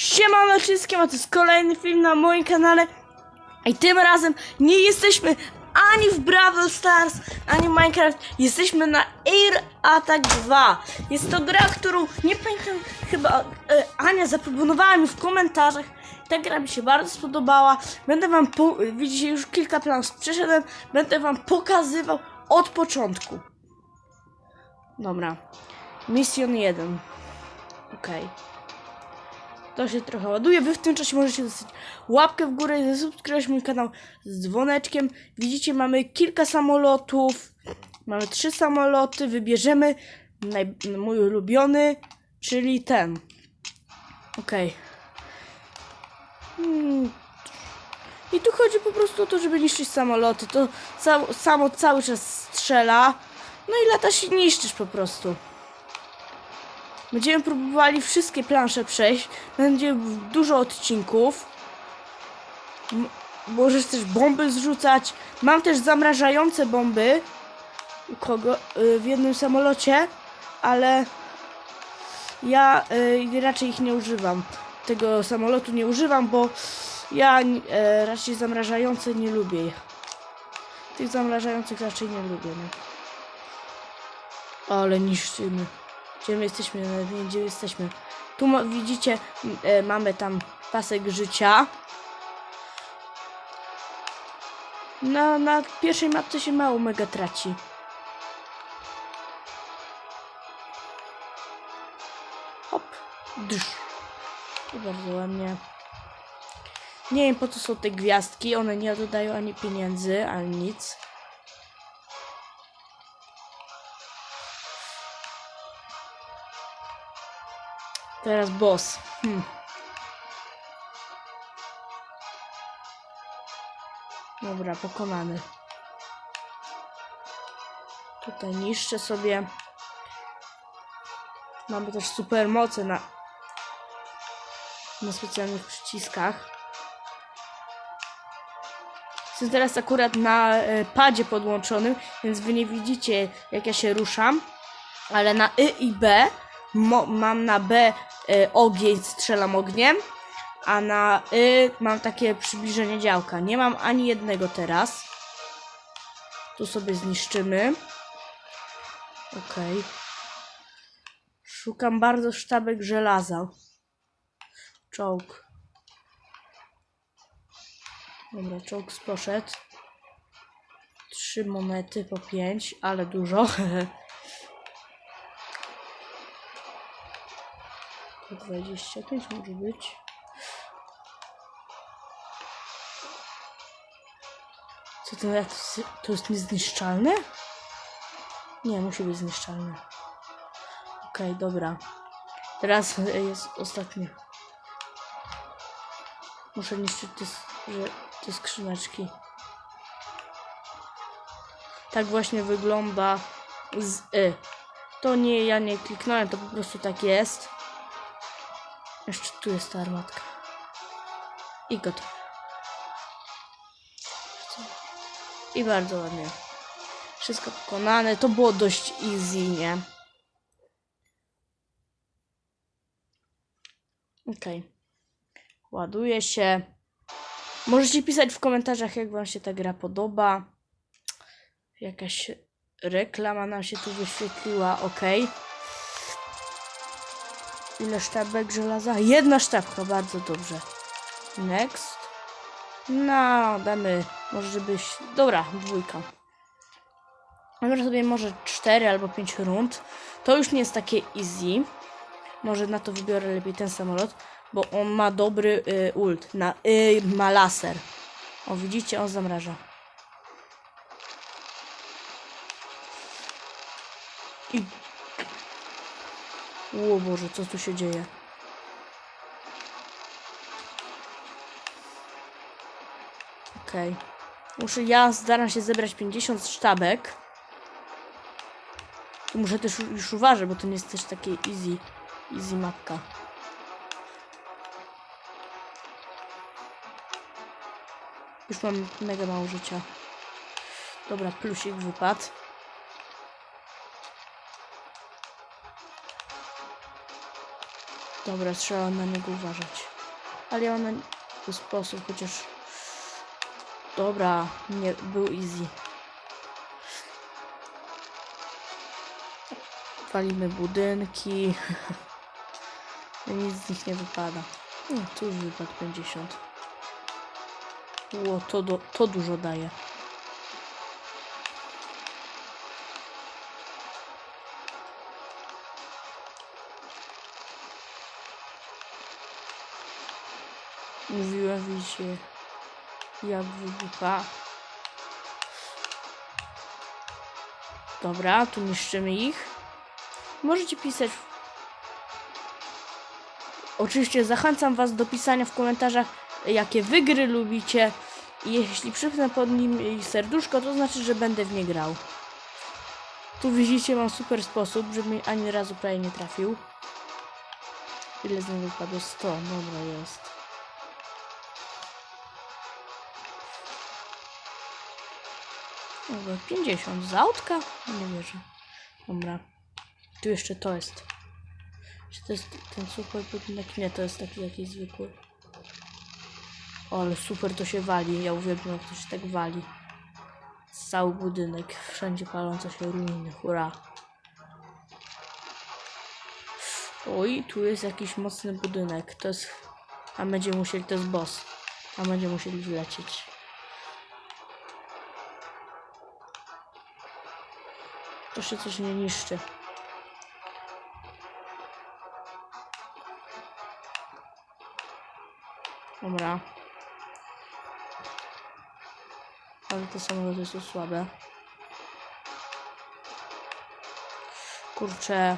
Siemano wszystkim, a to jest kolejny film na moim kanale i tym razem nie jesteśmy ani w Brawl Stars, ani w Minecraft, jesteśmy na Air Attack 2. Jest to gra, którą nie pamiętam, chyba e, Ania zaproponowała mi w komentarzach. Ta gra mi się bardzo spodobała. Będę wam, po, widzicie już kilka planów przeszedłem, będę wam pokazywał od początku. Dobra, Mission 1. Okej. To się trochę ładuje. Wy w tym czasie możecie dostać łapkę w górę i zasubskrybować mój kanał z dzwoneczkiem. Widzicie, mamy kilka samolotów. Mamy trzy samoloty. Wybierzemy naj... mój ulubiony, czyli ten. Okej. Hmm. I tu chodzi po prostu o to, żeby niszczyć samoloty. To sa- samo cały czas strzela. No i lata się niszczysz po prostu. Będziemy próbowali wszystkie plansze przejść. Będzie dużo odcinków. M- Możesz też bomby zrzucać. Mam też zamrażające bomby. U kogo? Y, W jednym samolocie, ale ja y, raczej ich nie używam. Tego samolotu nie używam, bo ja y, raczej zamrażające nie lubię. Tych zamrażających raczej nie lubię. No. Ale niszczymy. Gdzie my jesteśmy? Nawet wiem, gdzie jesteśmy. Tu widzicie, e, mamy tam pasek życia. Na, na pierwszej mapce się mało mega traci. Hop. Drz. I bardzo ładnie. Nie wiem po co są te gwiazdki. One nie dodają ani pieniędzy, ani nic. Teraz boss. Hmm. Dobra, pokonany. Tutaj niszczę sobie. Mamy też super moce na, na specjalnych przyciskach. Jestem teraz akurat na e, padzie podłączonym, więc wy nie widzicie jak ja się ruszam. Ale na Y i B mo, mam na B e, ogień, strzelam ogniem, a na Y mam takie przybliżenie działka. Nie mam ani jednego teraz. Tu sobie zniszczymy. Okej. Szukam bardzo sztabek żelaza. Czołg. Dobra, czołg poszedł. Trzy monety po pięć, ale dużo. 25 może być. Co to, to jest- niezniszczalne? Nie, musi być zniszczalne. Okej, dobra. Teraz jest ostatnie. Muszę niszczyć te, te skrzyneczki. Tak właśnie wygląda z y. To nie, ja nie kliknąłem, to po prostu tak jest. Jeszcze tu jest ta armatka. I gotowe. I bardzo ładnie. Wszystko pokonane. To było dość easy, nie? Okej. Ładuje się. Możecie pisać w komentarzach, jak wam się ta gra podoba. Jakaś reklama nam się tu wyświetliła. Okej. Ile sztabek żelaza? Jedna sztabka, bardzo dobrze. Next. No, damy, może żebyś... Dobra, dwójka. Może sobie może 4 albo 5 rund. To już nie jest takie easy. Może na to wybiorę lepiej ten samolot, bo on ma dobry y, ult. Na, y, ma laser. O, widzicie, on zamraża. I o Boże, co tu się dzieje? Okej. Muszę, ja staram się zebrać 50 sztabek. Tu muszę też ju- już uważać, bo to nie jest też takie easy, easy mapka. Już mam mega mało życia. Dobra, plusik wypadł. Dobra, trzeba na niego uważać. Ale ja na w sposób, chociaż... Dobra, nie, był easy. Walimy budynki. Nic z nich nie wypada. No, tu już wypadł 50. Ło, to, do, to dużo daje. Mówiłem, widzicie, jak wybucha. Dobra, tu niszczymy ich. Możecie pisać. Oczywiście zachęcam Was do pisania w komentarzach, jakie wy gry lubicie. I jeśli przypnę pod nim serduszko, to znaczy, że będę w nie grał. Tu widzicie, mam super sposób, żeby ani razu prawie nie trafił. Ile z niego wypadło? 100, dobra jest. Dobra, 50 z autka? Nie wierzę. Dobra. Tu jeszcze to jest. Czy to jest ten super budynek? Nie, to jest taki jakiś zwykły. O, ale super to się wali. Ja uwielbiam jak to się tak wali. Cały budynek. Wszędzie palące się ruiny. Hurra. Oj, tu jest jakiś mocny budynek. To jest... Tam będziemy musieli... To jest boss. Tam będziemy musieli wlecieć. To się coś nie niszczy. Dobra. Ale te samoloty są słabe. Kurczę.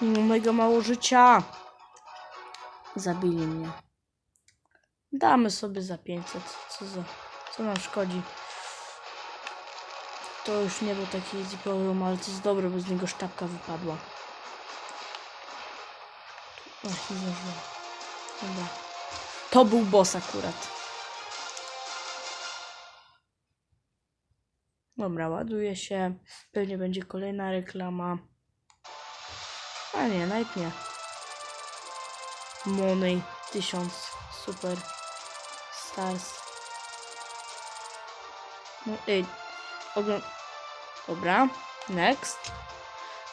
Mojego mało życia. Zabili mnie. Damy sobie za 500. Co za... Co nam szkodzi? To już nie był taki easy problem, ale to jest dobre, bo z niego sztabka wypadła. Ach, nie. Dobra. To był boss akurat. Dobra, ładuje się. Pewnie będzie kolejna reklama. A nie, nawet nie. Money 1000. Super. Stars. No, ej. Oglą... Dobra. Next.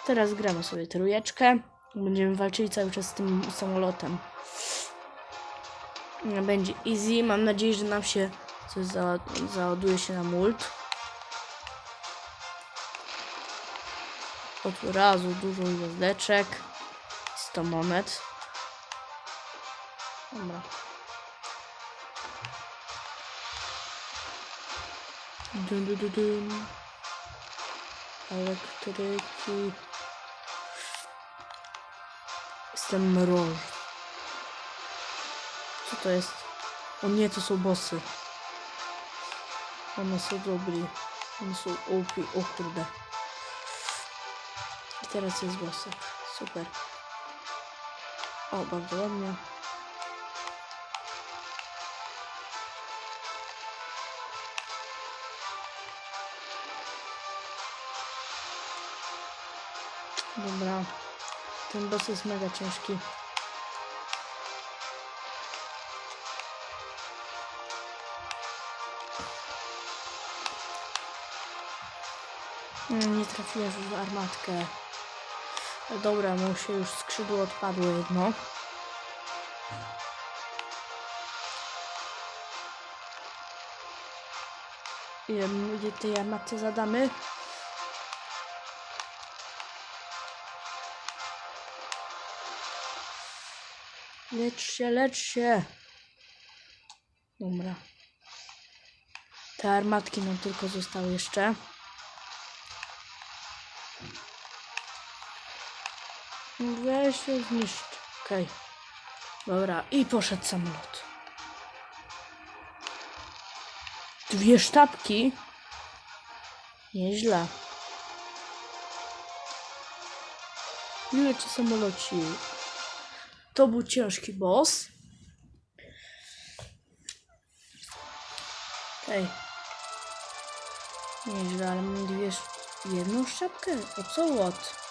Teraz gramy sobie trójeczkę. Będziemy walczyli cały czas z tym samolotem. Będzie easy. Mam nadzieję, że nam się coś za, załaduje się na mult. Od razu dużo gwiazdeczek. 100 monet. Dobra. Dun, dun, dun, dun. Elektryki. Jestem mroż. Co to jest? O nie, to są bossy. One są dobri. One są OP. O kurde. Teraz jest bossy. Super. O, bardzo ładnie. Dobra. Ten boss jest mega ciężki. Mm, Nie trafiłem w armatkę. No Dobra, mu się już skrzydło odpadło jedno. Ile my tej armatce zadamy? Lecz się, lecz się. Dobra. Te armatki nam tylko zostały jeszcze. Weź się zniszcz. Okej. Dobra, i poszedł samolot. Dwie sztabki. Nieźle. Leci samolocik. To był ciężki boss. Okej. Nieźle, ale mam dwie... Jedną szczepkę? O co łot?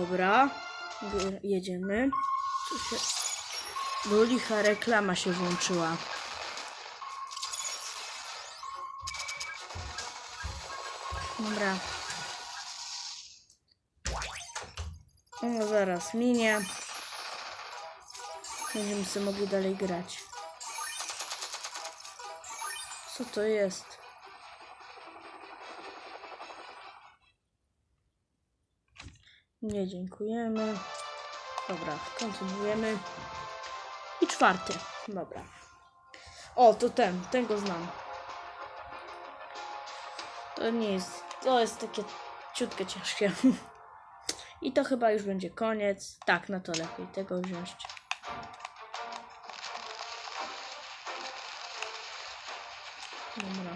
Dobra. Jedziemy. Co się... Bo licha reklama się włączyła. Dobra. No zaraz minie. Będziemy sobie mogli dalej grać. Co to jest? Nie dziękujemy. Dobra, kontynuujemy. I czwarty. Dobra. O, to ten. Ten go znam. To nie jest. To jest takie ciutkie ciężkie. I to chyba już będzie koniec. Tak, no to lepiej tego wziąć. Dobra.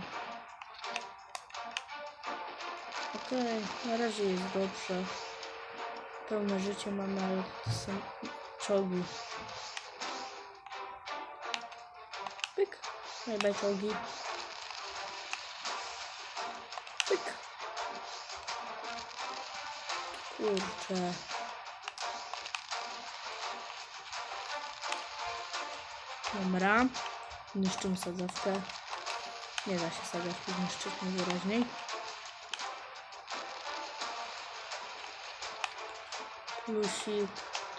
Okej, na razie jest dobrze. Pełne życie mamy, ale to są czołgi. Pyk. Bye bye czołgi. Pyk. Kurczę. Dobra. Niszczymy sadzawkę. Nie da się sadzawki zniszczyć najwyraźniej. Plusik.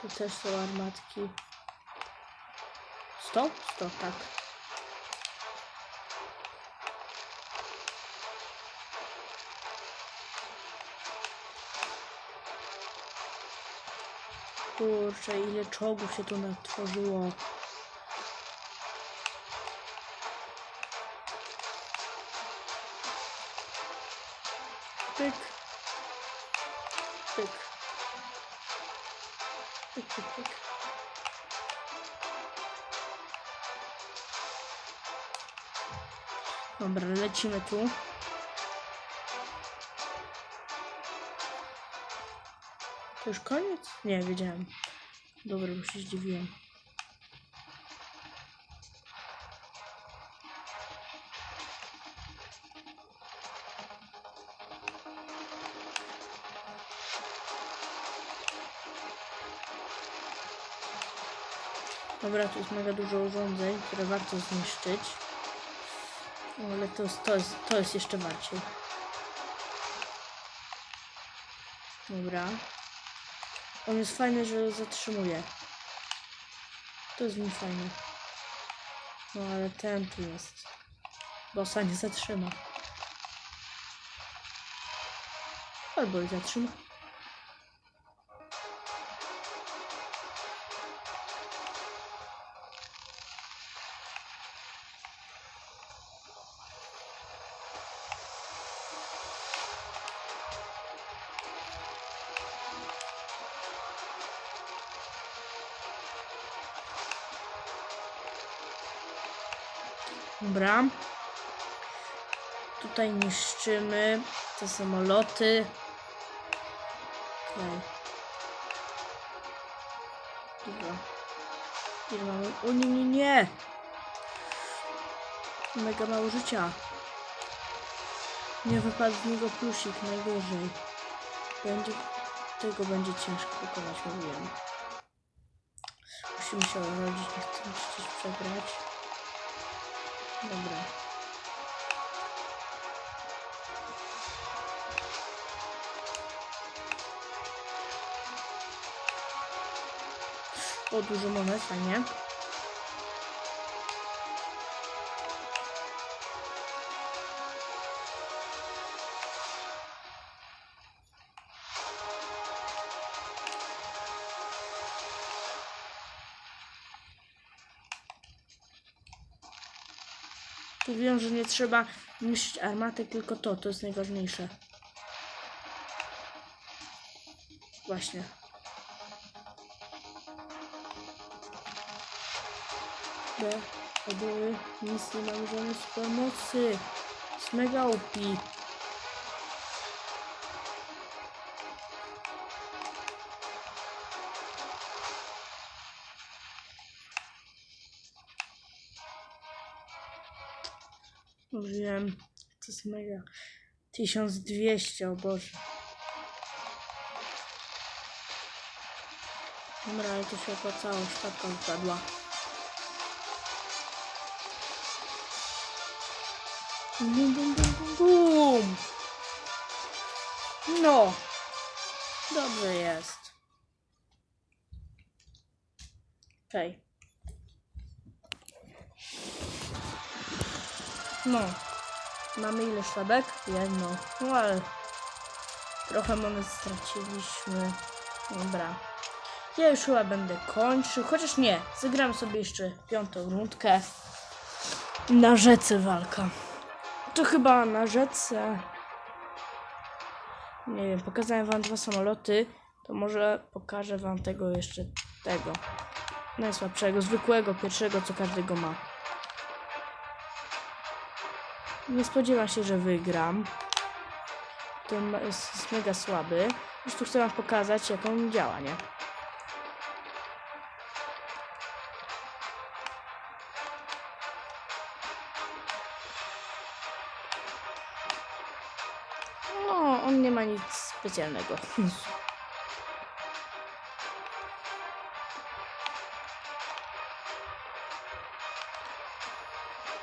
Tu też są armatki. 100? 100, tak. Kurczę, ile czołgów się tu natworzyło. Lecimy tu. To już koniec? Nie, wiedziałem. Dobra, bo się zdziwiłem. Dobra, tu jest mega dużo urządzeń, które warto zniszczyć. Ale to jest, to jest, to jest jeszcze bardziej. Dobra. On jest fajny, że zatrzymuje. To jest nim fajne. No ale ten tu jest. Bossa nie zatrzyma. Albo i zatrzyma. Dobra. Tutaj niszczymy te samoloty. Okej. Dobra. Ile mamy? O nie, nie, nie! Mega mało życia. Nie wypadł z niego plusik, najgorzej. Będzie... Tego będzie ciężko pokonać, mówiłem. Musimy się urodzić, nie chcę gdzieś przegrać. Dobra. O, dużo monet, fajnie. Tu wiem, że nie trzeba niszczyć armatek, tylko to, to jest najważniejsze. Właśnie. B, obyły, nic nie mam żadnej pomocy. Jest mega. Wiem, to jest mega. 1200, o Boże. Dobra, to się opłacało, sztabka wypadła. Bum, bum, bum, bum, bum. No. Dobrze jest. Okej. No. Mamy ile sztabek? Jedno. No ale trochę monet straciliśmy. Dobra. Ja już chyba będę kończył. Chociaż nie. Zagram sobie jeszcze piątą rundkę. Na rzece walka. To chyba na rzece. Nie wiem, pokazałem wam dwa samoloty. To może pokażę wam tego jeszcze tego. Najsłabszego, zwykłego, pierwszego, co każdego ma. Nie spodziewam się, że wygram. Jest, jest mega słaby. Już tu chcę wam pokazać, jak on działa, nie? No, on nie ma nic specjalnego.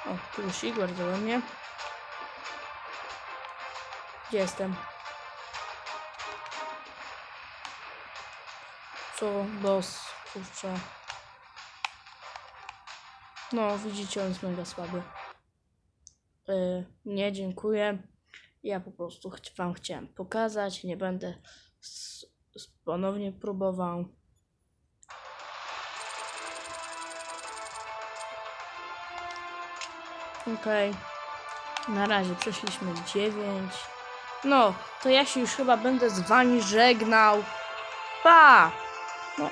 O, plusik, bardzo ładnie. Gdzie jestem? Co? Boss, kurczę. No, widzicie, on jest mega słaby. Yy, nie, dziękuję. Ja po prostu ch- wam chciałem pokazać. Nie będę ponownie próbował. Okej. Na razie przeszliśmy 9. No, to ja się już chyba będę z wami żegnał. Pa! No,